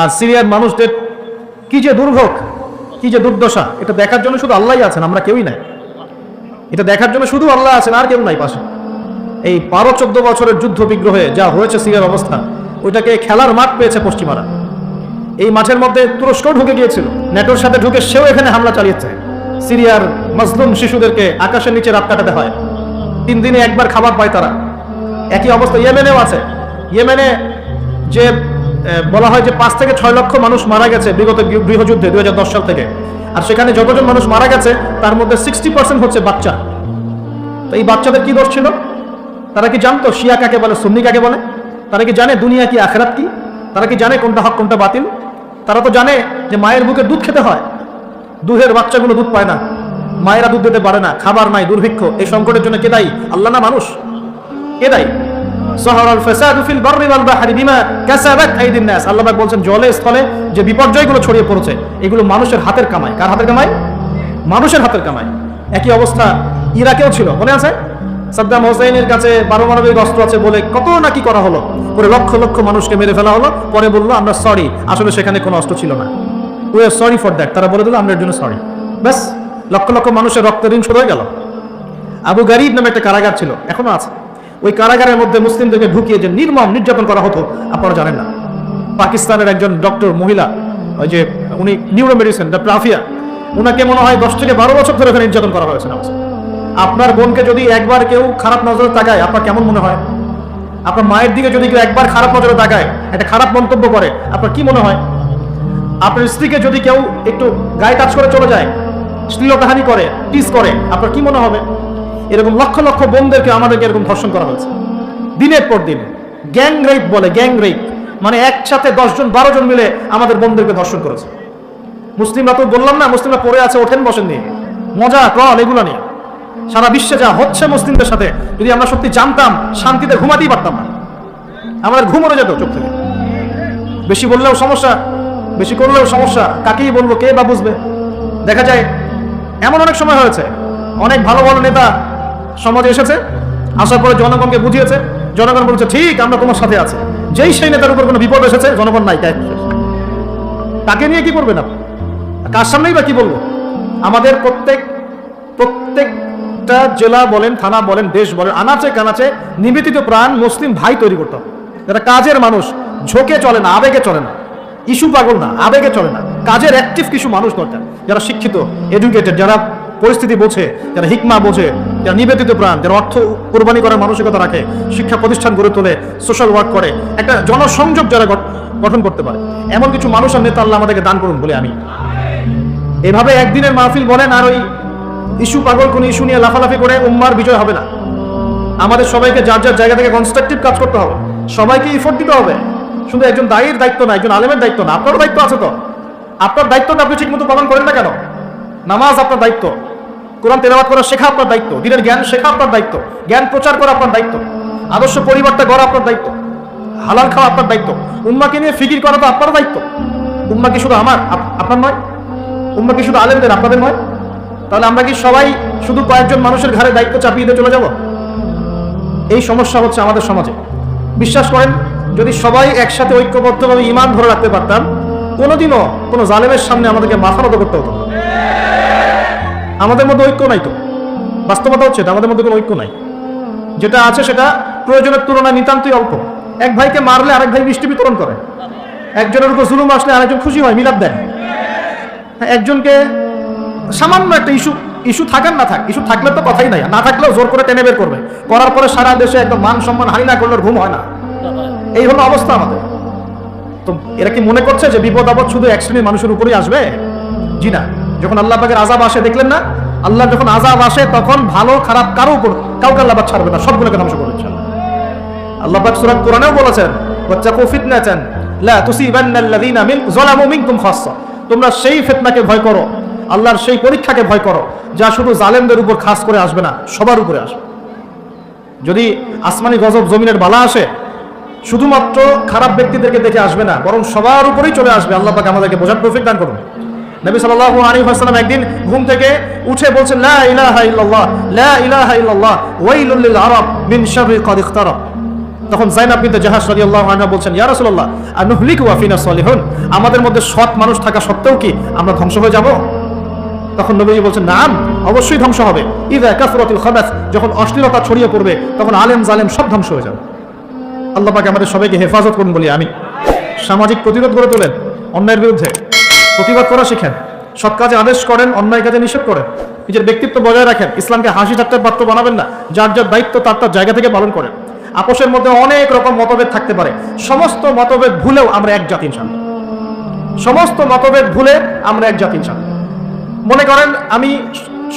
আর সিরিয়ার মানুষদের কি যে দুর্ভোগ, কি যে দুর্দশা, এটা দেখার জন্য শুধু আল্লাহই আছেন, আমরা কেউই নাই। এটা দেখার জন্য শুধু আল্লাহ আছেন, আর কেউ নাই পাশে। এই বারো চোদ্দ বছরের যুদ্ধ বিগ্রহে যা হয়েছে সিরিয়ার অবস্থা, ওইটাকে খেলার মাঠ পেয়েছে পশ্চিমারা। এই মাঠের মধ্যে তুরস্ক ঢুকে গিয়েছিল নেটোর সাথে ঢুকে সেও এখানে হামলা চালিয়েছে। সিরিয়ার মজলুম শিশুদেরকে আকাশের নিচে রাত কাটাতে হয়। তিন দিনে একবার খাবার পায় তারা। একই অবস্থা ইয়েমেনেও আছে। ইয়েমেনে যে বলা হয় যে পাঁচ থেকে ছয় লক্ষ মানুষ মারা গেছে বিগত গৃহ- গৃহযুদ্ধে দুই সাল থেকে। আর সেখানে যতজন মানুষ মারা গেছে, তার মধ্যে সিক্সটি পার্সেন্ট হচ্ছে বাচ্চা। তো এই বাচ্চাদের কি দোষ ছিল? তারা কি জানতো শিয়া কাকে বলে, সুন্নি কাকে বলে? তারা কি জানে দুনিয়া কি, আখেরাত কি? তারা কি জানে কোনটা হক, কোনটা বাতিল? তারা তো জানে যে মায়ের বুকে দুধ খেতে হয়। দুধের বাচ্চাগুলো দুধ পায় না। মায়েরা দুধ দিতে পারে না। খাবার নাই, দুর্ভিক্ষ। এই সংকটের জন্য কে দায়ী? আল্লাহ না মানুষ? কে দায়ী? পারমাণবিক অস্ত্র আছে বলে কত নাকি করা হলো? পরে লক্ষ লক্ষ মানুষকে মেরে ফেলা হলো, পরে বলল, আমরা সরি আসলে সেখানে কোনো অস্ত্র ছিল না। We are sorry for that তারা বলে দিল, আমরা জন্য সরি ব্যাস, লক্ষ লক্ষ মানুষের রক্তের ঋণ শোধ হয়ে গেল। আবু গারিব নামে একটা কারাগার ছিল, এখনও আছে। ওই কারাগারের মধ্যে মুসলিমদেরকে ঢুকিয়ে যে নির্মম নির্যাতন করা হতো, আপনারা জানেন না। পাকিস্তানের একজন ডক্টর মহিলা, ওই যে উনি নিউরো মেডিসিন ডক্টর আফিয়া ওনাকে মনে হয় দশ থেকে বারো বছর ধরে ওখানে নির্যাতন করা হয়েছে আপনার বোনকে যদি একবার কেউ খারাপ নজরে তাকায়, আপনার কেমন মনে হয়? আপনার মায়ের দিকে যদি কেউ একবার খারাপ নজরে তাকায়, একটা খারাপ মন্তব্য করে, আপনার কি মনে হয়? আপনার স্ত্রীকে যদি কেউ একটু গায়ে টাচ করে চলে যায় শ্লীলতাহানি করে, টিস করে, আপনার কি মনে হবে? এরকম লক্ষ লক্ষ বোনদেরকে আমাদেরকে এরকম ধর্ষণ করা হয়েছে। দিনের পর দিন। গ্যাং রেপ বলে, গ্যাং রেপ। মানে একসাথে দশজন বারো জন মিলে আমাদের বোনদেরকে ধর্ষণ করেছে। মুসলিমরা তো বললাম না, মুসলিমরা পড়ে আছে, ওঠেন বসেন নিয়ে। মজা, ট্রল, এগুলো নিয়ে। সারা বিশ্বে যা হচ্ছে মুসলিমদের সাথে, যদি আমরা সত্যি জানতাম, শান্তিতে ঘুমাতেই পারতাম না। আমাদের ঘুম উড়ে যেত চোখ থেকে। বেশি বললেও সমস্যা, বেশি করলেও সমস্যা। কাকেই বলব, কে বা বুঝবে? দেখা যায়, এমন অনেক সময় হয়েছে। অনেক ভালো ভালো নেতা সমাজে এসেছে, আসার পরে জনগণকে বুঝিয়েছে, জনগণ বলছে, ঠিক, আমরা তোমার সাথে আছি। যেই সেই নেতার উপর কোনো বিপদ এসেছে, জনগণ নাই, তাই তাকে নিয়ে কি করবেন আপনি? কার সামনেই বা কি বলব? আমাদের প্রত্যেক, প্রত্যেকটা জেলা বলেন, থানা বলেন, দেশ বলেন, আনাচে কানাচে নিবেদিত প্রাণ মুসলিম ভাই তৈরি করতে হবে। যারা কাজের মানুষ, ঝোঁকে চলে না, আবেগে চলে না, ইস্যু পাগল না, আবেগে চলে না, কাজের অ্যাক্টিভ কিছু মানুষ দরকার। যারা শিক্ষিত এডুকেটেড যারা পরিস্থিতি বোঝে, যারা হিকমা বোঝে যারা নিবেদিত প্রাণ, যারা অর্থ কোরবানি করার মানসিকতা রাখে, শিক্ষা প্রতিষ্ঠান গড়ে তোলে সোশ্যাল ওয়ার্ক করে, একটা জনসংযোগ যারা গঠন করতে পারে। এমন কিছু মানুষ আর নেতা আল্লাহ আমাদেরকে দান করুন বলে আমি। এভাবে একদিনের মাহফিল বলেন আর ওই ইস্যু পাগল কোন ইস্যু নিয়ে লাফালাফি করে উম্মার বিজয় হবে না। আমাদের সবাইকে যার যার জায়গা থেকে কনস্ট্রাকটিভ কাজ করতে হবে। সবাইকে ইফোর্ট দিতে হবে। শুধু একজন দায়ীর দায়িত্ব না, একজন আলেমের দায়িত্ব না, আপনারও দায়িত্ব আছে তো। আপনার দায়িত্বটা আপনি ঠিকমতো পালন করেন না কেন? নামাজ আপনার দায়িত্ব। কোরআন তেলাওয়াত করা শেখা আপনার দায়িত্ব, দিনের জ্ঞান শেখা আপনার দায়িত্ব, জ্ঞান প্রচার করা আপনার দায়িত্ব, আদর্শ পরিবারটা গড়া আপনার দায়িত্ব, হালাল খাওয়া আপনার দায়িত্ব, উম্মাকে নিয়ে ফিকির করা তো আপনার দায়িত্ব। উম্মা কি শুধু আমার? আপনার নয়? উম্মা কি শুধু আলেমদের? আপনাদের নয়? তাহলে আমরা কি সবাই শুধু কয়েকজন মানুষের ঘাড়ে দায়িত্ব চাপিয়ে দিয়ে চলে যাব? এই সমস্যা হচ্ছে আমাদের সমাজে। বিশ্বাস করেন, যদি সবাই একসাথে ঐক্যবদ্ধভাবে ইমান ধরে রাখতে পারতাম, কোনোদিনও কোনো জালেমের সামনে আমাদেরকে মাথা নত করতে হতো না। আমাদের মধ্যে ঐক্য নাই তো। বাস্তবতা হচ্ছে আমাদের মধ্যে কোনো ঐক্য নাই। যেটা আছে সেটা প্রয়োজনের তুলনায় নিতান্তই অল্প। এক ভাইকে মারলে আরেক ভাই মিষ্টি বিতরণ করে। একজনের উপর জুলুম আসলে আরেকজন খুশি হয় মিলাদ দেন হ্যাঁ, একজনকে সামান্য একটা ইস্যু ইস্যু থাকার না থাক ইস্যু থাকলে তো কথাই নাই। না থাকলেও জোর করে টেনে বের করবে। করার পরে সারা দেশে একদম মান সম্মান হানি না করলে ঘুম হয় না। এই হলো অবস্থা আমাদের। তো এরা কি মনে করছে যে বিপদ আপদ শুধু এক শ্রেণির মানুষের উপরেই আসবে? জি না। যখন আল্লাহ পাকের আজাব আসে, দেখলেন না? আল্লাহ যখন আজাব আসে, তখন ভালো, খারাপ কারও উপর কাউকে আল্লাহ ছাড়বে না, সবগুলোকে ধ্বংস করে দিচ্ছেন আল্লাহ। পাক সূরা কোরআনেও বলেছেন যালামু মিনকুম খাসসা। তোমরা সেই ফিতনাকে ভয় করো, আল্লাহর সেই পরীক্ষাকে ভয় করো, যা শুধু জালেমদের উপর খাস করে আসবে না, সবার উপরে আসবে। যদি আসমানি গজব জমিনের বালা আসে, শুধুমাত্র খারাপ ব্যক্তিদেরকে দেখে আসবে না, বরং সবার উপরেই চলে আসবে, আল্লাহ পাক আমাদেরকে বোঝার তৌফিক দান করুন। নবী সাল্লাল্লাহু আলাইহি ওয়াসাল্লাম একদিন ঘুম থেকে উঠে বলছেন, লা ইলাহা ইল্লাল্লাহ, লা ইলাহা ইল্লাল্লাহ, ওয়াইলুল লিল আরব মিন শাররি ক্বাদ ইখতারাব তখন জাইনাব বিনতে জাহাজ রাদিয়াল্লাহু আনহা বলছেন, ইয়া রাসূলুল্লাহ, আনুহলিকু ওয়া ফিনা সলিহুন, আমাদের মধ্যে সৎ মানুষ থাকা সত্ত্বেও কি আমরা ধ্বংস হয়ে যাব? তখন নবীজি বলছেন, নাম, অবশ্যই ধ্বংস হবে। ইদা কাসরাতুল খাবাস, যখন অশ্লীলতা ছড়িয়ে পড়বে, তখন আলেম জালেম সব ধ্বংস হয়ে যাবে। আল্লাহ পাকে আমাদের সবাইকে হেফাজত করুন বলি আমি সামাজিক প্রতিরোধ গড়ে তোলেন অন্যায়ের বিরুদ্ধে। প্রতিবাদ করা শিখেন। সৎ কাজে আদেশ করেন, অন্যায় কাজে নিষেধ করেন। নিজের ব্যক্তিত্ব বজায় রাখেন। ইসলামকে হাসি ঠাট্টার পাত্র বানাবেন না। যার যার দায়িত্ব তার তার জায়গা থেকে পালন করেন। আপোষের মধ্যে অনেক রকম মতভেদ থাকতে পারে। সমস্ত মতভেদ ভুলেও আমরা এক জাতি ইনশাল্লাহ। সমস্ত মতভেদ ভুলে আমরা এক জাতি ইনশাল্লাহ। মনে করেন, আমি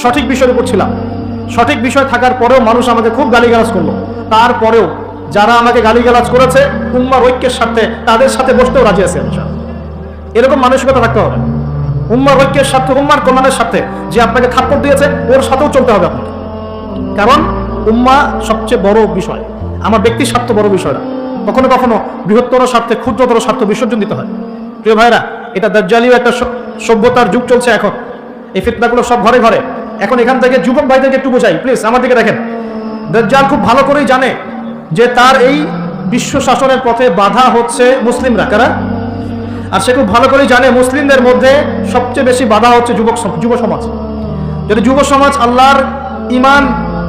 সঠিক বিষয়ের উপর ছিলাম। সঠিক বিষয় থাকার পরেও মানুষ আমাকে খুব গালিগালাজ করল। তারপরেও যারা আমাকে গালিগালাজ করেছে, উম্মার ঐক্যের সাথে তাদের সাথে বসতেও রাজি আছে ইনশাআল্লাহ। এরকম মানসিকতা রাখতে হবে। উম্মার ঐক্যের সাথে, উম্মার কল্যাণের সাথে যে আপনাকে থাপ্পড় দিয়েছে, ওর সাথেও চলতে হবে আপনাকে। কারণ উম্মা সবচেয়ে বড় বিষয়। আমার ব্যক্তির স্বার্থ বড় বিষয় না। কখনো কখনো বৃহত্তর স্বার্থে, ক্ষুদ্রতর স্বার্থ বিসর্জন দিতে হয়। প্রিয় ভাইরা এটা দার্জালিও একটা সভ্যতার যুগ চলছে এখন। এই ফিতনাগুলো সব ঘরে ঘরে। এখন এখান থেকে যুবক ভাইদেরকে একটু বোঝাই। প্লিজ, আমার দিকে দেখেন। দাজ্জাল খুব ভালো করেই জানে যে তার এই বিশ্ব শাসনের পথে বাধা হচ্ছে মুসলিমরা। কারা? আর সে খুব ভালো করেই জানে মুসলিমদের মধ্যে সবচেয়ে বেশি বাধা হচ্ছে যুবক যুব সমাজ। যদি যুব সমাজ আল্লাহর ইমান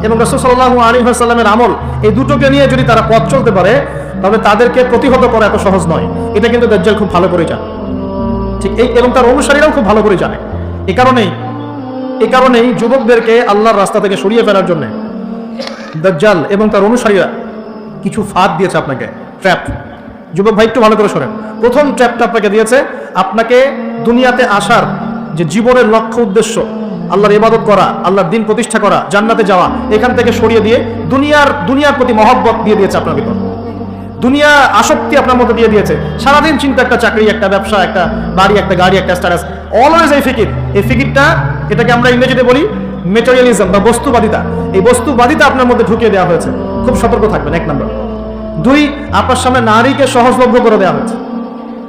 এবং রসুল সাল্লাহ আলী সাল্লামের আমল এই দুটোকে নিয়ে যদি তারা পথ চলতে পারে, তবে তাদেরকে প্রতিহত করা এত সহজ নয়। এটা কিন্তু দাজ্জাল খুব ভালো করে জানে। ঠিক এই এবং তার অনুসারীরাও খুব ভালো করে জানে। এ কারণেই এ কারণেই যুবকদেরকে আল্লাহর রাস্তা থেকে সরিয়ে ফেলার জন্য দাজ্জাল এবং তার অনুসারীরা কিছু ফাঁদ দিয়েছে আপনাকে। ট্র্যাপ। যুবক ভাই, একটু ভালো করে শোনেন। প্রথম ট্র্যাপটা আপনাকে দিয়েছে, আপনাকে দুনিয়াতে আসার যে জীবনের লক্ষ্য উদ্দেশ্য, আল্লাহর ইবাদত করা, আল্লাহর দিন প্রতিষ্ঠা করা, জান্নাতে যাওয়া, এখান থেকে সরিয়ে দিয়ে দুনিয়ার দুনিয়ার প্রতি মহব্বত দিয়ে দিয়েছে আপনার ভিতর। দুনিয়া আসক্তি আপনার মধ্যে দিয়ে দিয়েছে। সারাদিন চিন্তা, একটা চাকরি, একটা ব্যবসা, একটা বাড়ি, একটা গাড়ি, একটা স্ট্যাটাস অলওয়েজ এই ফিকির। এই ফিকিরটা, এটাকে আমরা ইংরেজিতে বলি মেটেরিয়ালিজম বা বস্তুবাদিতা। এই বস্তুবাদিতা আপনার মধ্যে ঢুকিয়ে দেওয়া হয়েছে। খুব সতর্ক থাকবেন, এক নম্বর দুই, আপনার সামনে নারীকে সহজলভ্য করে দেওয়া হয়েছে।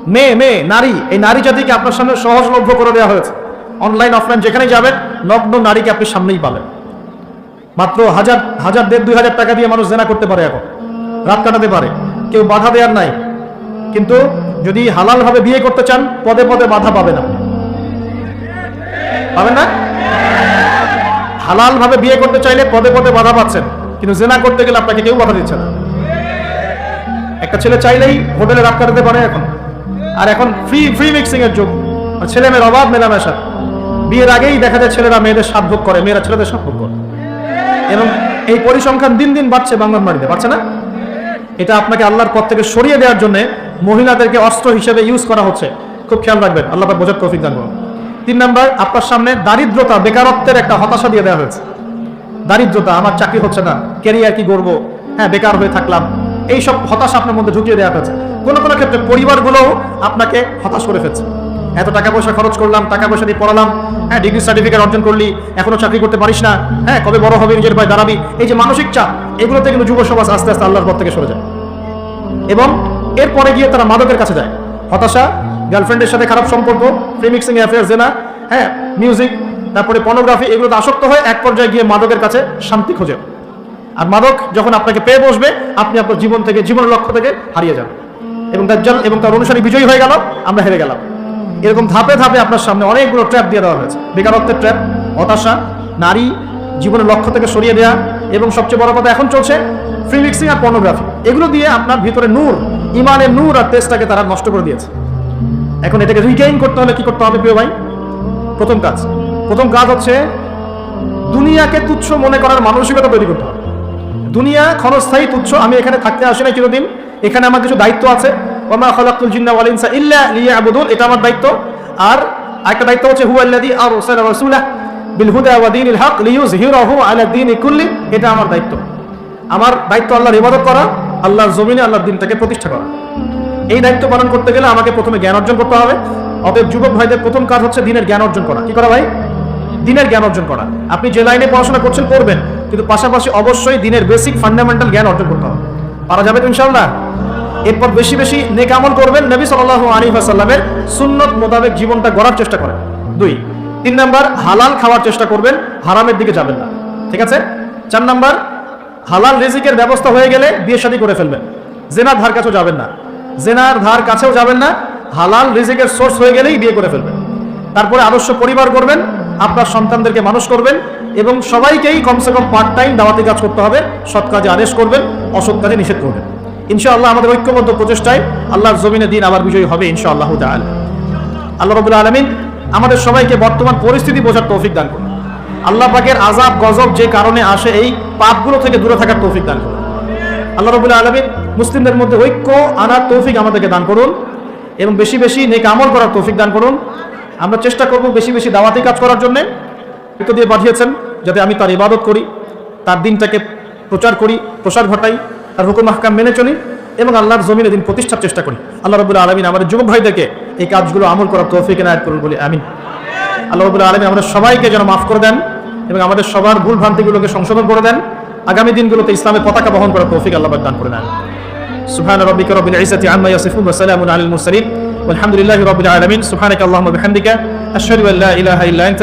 মেয়ে মেয়ে, নারী, এই নারী জাতিকে আপনার সামনে সহজলভ্য করে দেওয়া হয়েছে। অনলাইন অফলাইন যেখানে যাবেন, নগ্ন নারীকে আপনি সামনেই পাবেন। মাত্র হাজার হাজার দেড়, দুই হাজার টাকা দিয়ে মানুষ জেনা করতে পারে এখন। রাত কাটাতে পারে। কেউ বাধা দেওয়ার নাই। কিন্তু যদি হালাল ভাবে বিয়ে করতে চান, পদে পদে বাধা পাবেন আপনি। পাবেন না? হালাল ভাবে বিয়ে করতে চাইলে পদে পদে বাধা পাচ্ছেন। কিন্তু জেনা করতে গেলে আপনাকে কেউ বাধা দিচ্ছে না। একটা ছেলে চাইলেই হোটেলে রাত কাটাতে পারে এখন। আর এখন ফ্রি ফ্রি মিক্সিং এর যুগ। ছেলে মেয়ের অভাব, মেলামেশা। বিয়ের আগেই দেখা যায় ছেলেরা মেয়েদের ভোগ করে, মেয়েরা ছেলেদের ভোগ করে। এবং এই পরিসংখ্যান দিন দিন বাড়ছে বাংলার বাড়িতে পারছে না? এটা আপনাকে আল্লাহর পথ থেকে সরিয়ে দেওয়ার জন্য মহিলাদেরকে অস্ত্র হিসেবে ইউজ করা হচ্ছে। খুব খেয়াল রাখবেন, আল্লাহ বোঝার তৌফিক দান করুন। তিন নাম্বার, আপনার সামনে দারিদ্রতা, বেকারত্বের একটা হতাশা দিয়ে দেওয়া হয়েছে। দারিদ্রতা, আমার চাকরি হচ্ছে না ক্যারিয়ার কি করব হ্যাঁ বেকার হয়ে থাকলাম। এই সব হতাশা আপনার মধ্যে ঢুকিয়ে দেওয়া হয়েছে। কোনো কোনো ক্ষেত্রে পরিবারগুলোও আপনাকে হতাশ করে ফেলছে। এত টাকা পয়সা খরচ করলাম, টাকা পয়সা দিয়ে পড়ালাম হ্যাঁ ডিগ্রি সার্টিফিকেট অর্জন করলি, এখনও চাকরি করতে পারিস না হ্যাঁ কবে বড় হবে, নিজের পায়ে দাঁড়াবি, এই যে মানসিক চাপ, এগুলোতে কিন্তু যুব সমাজ আস্তে আস্তে আল্লাহর পথ থেকে সরে যায়। এবং এরপরে গিয়ে তারা মাদকের কাছে যায়। হতাশা গার্লফ্রেন্ডের সাথে খারাপ সম্পর্ক প্রেমিক্সিং অ্যাফেয়ার জেনা হ্যাঁ মিউজিক তারপরে পর্নোগ্রাফি এগুলোতে আসক্ত হয় এক পর্যায়ে গিয়ে মাদকের কাছে শান্তি খোঁজে। আর মাদক যখন আপনাকে পেয়ে বসবে, আপনি আপনার জীবন থেকে, জীবনের লক্ষ্য থেকে হারিয়ে যান এবং দাজ্জাল এবং তার অনুসারী বিজয়ী হয়ে গেল, আমরা হেরে গেলাম। এরকম ধাপে ধাপে আপনার সামনে অনেকগুলো ট্র্যাপ দিয়ে দেওয়া হয়েছে। বেকারত্বের ট্র্যাপ হতাশা, নারী, জীবনের লক্ষ্য থেকে সরিয়ে দেওয়া এবং সবচেয়ে বড় কথা এখন চলছে ফ্রি মিক্সিং আর পর্নোগ্রাফি এগুলো দিয়ে আপনার ভিতরে নূর, ইমানের নূর আর তেজটাকে তারা নষ্ট করে দিয়েছে। এখন এটাকে রিগেইন করতে হলে কি করতে হবে প্রিয় ভাই? প্রথম কাজ। প্রথম কাজ হচ্ছে, দুনিয়াকে তুচ্ছ মনে করার মানসিকতা তৈরি করতে হবে। দুনিয়া, ক্ষণস্থায়ী তুচ্ছ, আমি এখানে থাকতে আসি না চিরদিন। এখানে আমার কিছু দায়িত্ব আছে। ওমা খলাকুল জিন্না ওয়াল ইনসা ইল্লা লিয়াবুদুন, এটা আমার দায়িত্ব। আর একটা দায়িত্ব হচ্ছে হু আল্লাযী আরসালা রাসূলা বিল হুদা ওয়া দীনিল হক লিইয়ুযহিরাহু আলা দীনি কুল্লি, এটা আমার দায়িত্ব। আমার দায়িত্ব আল্লাহর ইবাদত করা, আল্লাহর জমিনে আল্লাহর দিনটাকে প্রতিষ্ঠা করা। এই দায়িত্ব পালন করতে গেলে আমাকে প্রথমে জ্ঞান অর্জন করতে হবে। অতএব যুবক ভাইদের প্রথম কাজ হচ্ছে দিনের জ্ঞান অর্জন করা। কি করা ভাই? দিনের জ্ঞান অর্জন করা। আপনি যে লাইনে পড়াশোনা করছেন করবেন কিন্তু পাশাপাশি অবশ্যই দিনের বেসিক ফান্ডামেন্টাল জ্ঞান অর্জন করতে হবে। পারা যাবে ইনশাল্লাহ এরপর বেশি বেশি নেক আমল করবেন নবী সাল্লাল্লাহু আলাইহি ওয়াসাল্লামের সুন্নত মোতাবেক জীবনটা গড়ার চেষ্টা করেন। দুই, তিন নাম্বার, হালাল খাওয়ার চেষ্টা করবেন, হারামের দিকে যাবেন না। ঠিক আছে? চার নাম্বার, হালাল রিজিকের ব্যবস্থা হয়ে গেলে বিয়ে শাদী করে ফেলবেন। জেনার ধার কাছেও যাবেন না। জেনার ধার কাছেও যাবেন না, হালাল রিজিকের সোর্স হয়ে গেলেই বিয়ে করে ফেলবেন। তারপরে আদর্শ পরিবার করবেন, আপনার সন্তানদেরকে মানুষ করবেন এবং সবাইকেই কমসে কম পার্ট টাইম দাওয়াতি কাজ করতে হবে, সৎ কাজে আদেশ করবেন, অসৎ কাজে নিষেধ করবেন। ইনশাআল্লাহ আমাদের ঐক্যবদ্ধ প্রচেষ্টায় আল্লাহর জমিনে দিন আবার বিজয়ী হবে ইনশাআল্লাহ তাআলা। আল্লাহ রবুল আলমিন আমাদের সবাইকে বর্তমান পরিস্থিতি বোঝার তৌফিক দান করুন। আল্লাহ পাকের আজাব গজব যে কারণে আসে, এই পাপগুলো থেকে দূরে থাকার তৌফিক দান করুন। আল্লাহ রবুল আলমিন মুসলিমদের মধ্যে ঐক্য আনার তৌফিক আমাদেরকে দান করুন এবং বেশি বেশি নেক আমল করার তৌফিক দান করুন। আমরা চেষ্টা করব বেশি বেশি দাওয়াতি কাজ করার জন্যে। এটা দিয়ে পাঠিয়েছেন যাতে আমি তার ইবাদত করি তার দিনটাকে প্রচার করি প্রসার ঘটাই তার হুকুম হাকাম মেনে চলি এবং আল্লাহর জমিনে দিন প্রতিষ্ঠার চেষ্টা করি আল্লাহ রবুল্লা আলমিন আমাদের যুবক ভাইদেরকে এই কাজগুলো আমল করার তৌফিক এনায়ত করুন বলি আমিন আল্লাহ রবুল্লা আলমিন আমাদের সবাইকে যেন মাফ করে দেন এবং আমাদের সবার ভুল ভ্রান্তিগুলোকে সংশোধন করে দেন আগামী দিনগুলোতে ইসলামের পতাকা বহন করার তৌফিক আল্লাহ দান করে নেন سبحان ربك رب العزة عما يصفون وسلام على المرسلين والحمد لله رب العالمين سبحانك اللهم وبحمدك أشهد أن لا إله إلا أنت